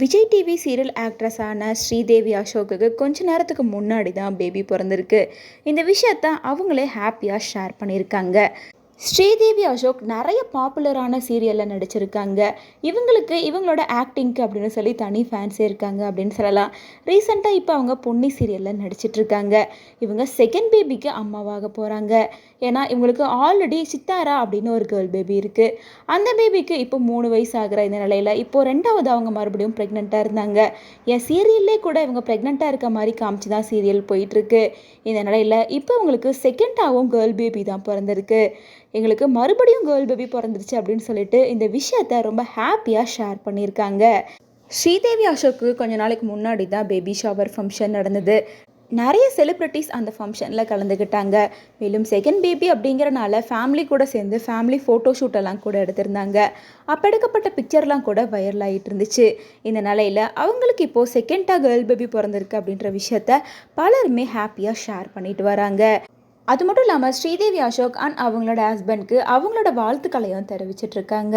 Vijay TV serial ஆக்ட்ரஸான ஸ்ரீதேவி அசோக்குக்கு கொஞ்ச நேரத்துக்கு முன்னாடி தான் பேபி பிறந்திருக்கு. இந்த விஷயத்த அவங்களே ஹாப்பியாக ஷேர் பண்ணியிருக்காங்க. ஸ்ரீதேவி அசோக் நிறைய பாப்புலரான சீரியலில் நடிச்சிருக்காங்க. இவங்களுக்கு இவங்களோட ஆக்டிங்க்கு அப்படின்னு சொல்லி தனி ஃபேன்ஸே இருக்காங்க அப்படின்னு சொல்லலாம். ரீசெண்டாக இப்போ அவங்க பொன்னி சீரியலில் நடிச்சிட்ருக்காங்க இவங்க செகண்ட் பேபிக்கு அம்மாவாக போகிறாங்க ஏன்னா இவங்களுக்கு ஆல்ரெடி சித்தாரா அப்படின்னு ஒரு கேர்ள் பேபி இருக்குது அந்த பேபிக்கு இப்போ மூணு வயசு ஆகிற இந்த நிலையில் இப்போ ரெண்டாவது அவங்க மறுபடியும் ப்ரெக்னெண்ட்டாக இருந்தாங்க. என் சீரியல்லே கூட இவங்க ப்ரெக்னெண்ட்டாக இருக்க மாதிரி காமிச்சு தான் சீரியல் போயிட்டுருக்கு. இந்த நிலையில் இப்போ இவங்களுக்கு செகண்டாகவும் கேர்ள் பேபி தான் பிறந்திருக்கு. எங்களுக்கு மறுபடியும் கேர்ள் பேபி பிறந்துருச்சு அப்படின்னு சொல்லிட்டு இந்த விஷயத்த ரொம்ப ஹாப்பியாக ஷேர் பண்ணியிருக்காங்க. ஸ்ரீதேவி அசோக்கு கொஞ்ச நாளைக்கு முன்னாடி தான் பேபி ஷவர் ஃபங்க்ஷன் நடந்தது. நிறைய செலிப்ரிட்டிஸ் அந்த ஃபங்க்ஷனில் கலந்துக்கிட்டாங்க மேலும் செகண்ட் பேபி அப்படிங்கிறனால ஃபேமிலி கூட சேர்ந்து ஃபேமிலி ஃபோட்டோ ஷூட்டெல்லாம் கூட எடுத்திருந்தாங்க. அப்போ எடுக்கப்பட்ட பிக்சர்லாம் கூட வைரல் ஆகிட்டு இருந்துச்சு. இந்த நிலையில் அவங்களுக்கு இப்போது செகண்டாக கேர்ள் பேபி பிறந்திருக்கு அப்படின்ற விஷயத்த பலருமே ஹாப்பியாக ஷேர் பண்ணிட்டு வராங்க. அது மட்டும் இல்லாமல் ஸ்ரீதேவி அசோக் அண்ட் அவங்களோட ஹஸ்பண்ட்க்கு அவங்களோட வாழ்த்துக்களையும் தெரிவிச்சிட்டு இருக்காங்க.